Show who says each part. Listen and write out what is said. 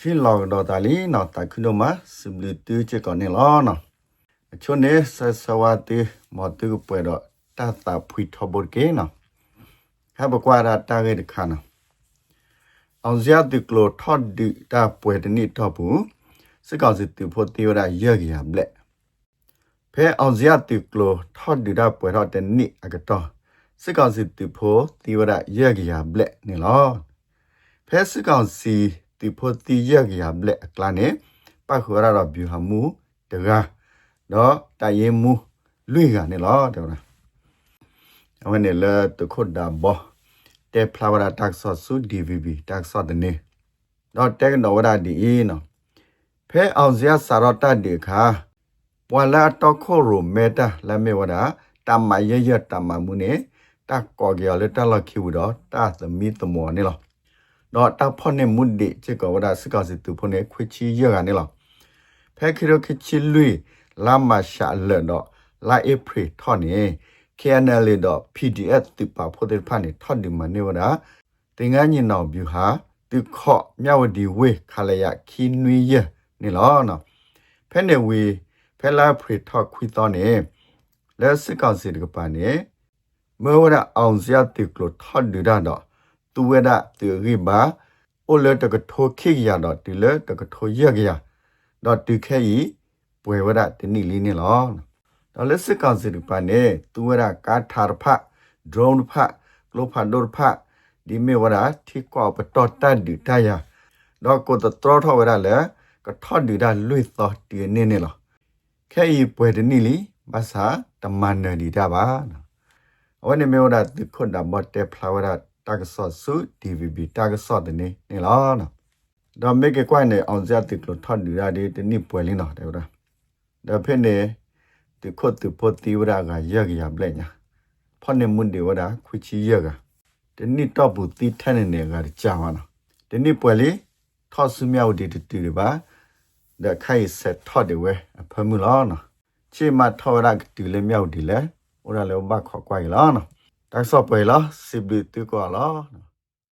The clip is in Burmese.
Speaker 1: ချီလောတော့တာလီနော်တခုတော့မစဘလတူချေကနေလောနော်အချို့နေဆဆဝတိမတူပွဲတော့တတာဖွိထဘုတ်ကေနော်ဟာဘကွာရတာရဲ့ခါနော်အောင်စရတိကလိုထော့ဒီတာပွဲတနိတော့ဘူးစကောက်စစ်တူဖို့တေရရရရဘလက်ဖဲအောင်စရတိကလိုထော့ဒီတာပွဲတော့တနိအကတော့စကောက်စစ်တူဖို့တေရရရရဘလက်နေလောဖဲစကောက်စီ တီဖို့တီရရရဘလက်အကလာနေပတ်ခေါ်ရတော့ဗျူဟာမူတကားတော့တရင်မူလွေကနေလောတဲ့လားအဝနေလေတခုတ်ဒါဘောတေဖလာဝရတက်ဆော့ဆူ DVB တက်ဆော့တဲ့နေတော့တက်နော်ဝရဒီအင်းနော်ဖဲအောင်စရစာရတတ်ဒီခါပွာလာတော့ခိုရိုမေတာလမေဝရတမရရတမမှုနေတက်ကောကြော်လေတက်လခိဝတော့တာသမီတမောနေလော တော့တက်ဖို့နေမှုဒီချေကောဝရစကောစီတူဖို့နေခွချီရကနေလောဖဲခိရခချီလွီလာမရှာလတော့လာဧပြီထော်နေ KNL တော့ PDF တိပါဖို့တဲ့ဖာနေထော်ဒီမနေဝရတင်ငန်းညင်နောက်ဗျူဟာသူခော့မြဝဒီဝေခါလရခီနွေရနေလောနော်ဖဲနေဝေဖဲလာဖရီထော့ခွီတော့နေလက်စကောက်စီတကပါနေမေဝရအောင်စရတိကလို့ထော်ဒီရတော့ သူဝရသူရိပါအိုလတကထိုခိရတော့ဒီလေတကထိုရကရတော့ဒီခဲဤပွေဝရတနိလီနေလောတော့လက်စကောက်စီတကပါနေသူဝရကာထာရဖ drone ဖကလိုဖာဒိုဖဒီမေဝရထိကောပတော်တတ်ဒီတယာတော့ကိုတတော်ထောဝရလေကထော့ဒီဒါလွိသောဒီနေနေလောခဲဤပွဲတနိလီဘာသာတမန်နဒီတာပါအဝနေမေဝရဒီခွန်ဒါမတ်တေဖလာဝရ တာကဆော့ဆူ DVB တာကဆော့တနေနေလောနော်တော့မေကကွိုင်းနေအောင်စရတိကလို့ထော့ဒီဒါဒီတနိပွဲလင်းတော့တယ်ဗျာဒါဖြစ်နေဒီခွတ်ဒီပိုတီဝရကရရရပလက်ညာဖနေမွန်ဒီဝဒခွချီရကတနိတော့ဘူးတီထနေနေကကြာဝနာတနိပွဲလေထော့စုမြောက်ဒီတူဒီပါဒခိုင်ဆက်ထော့ဒီဝဲအဖမှုလောနော်ချေမထော်ရကတူလေမြောက်ဒီလေဟိုရလေဘခေါ်ကွိုင်လောနော် တက်ဆော့ပွဲလားစစ်ဘီတူကောလောနော်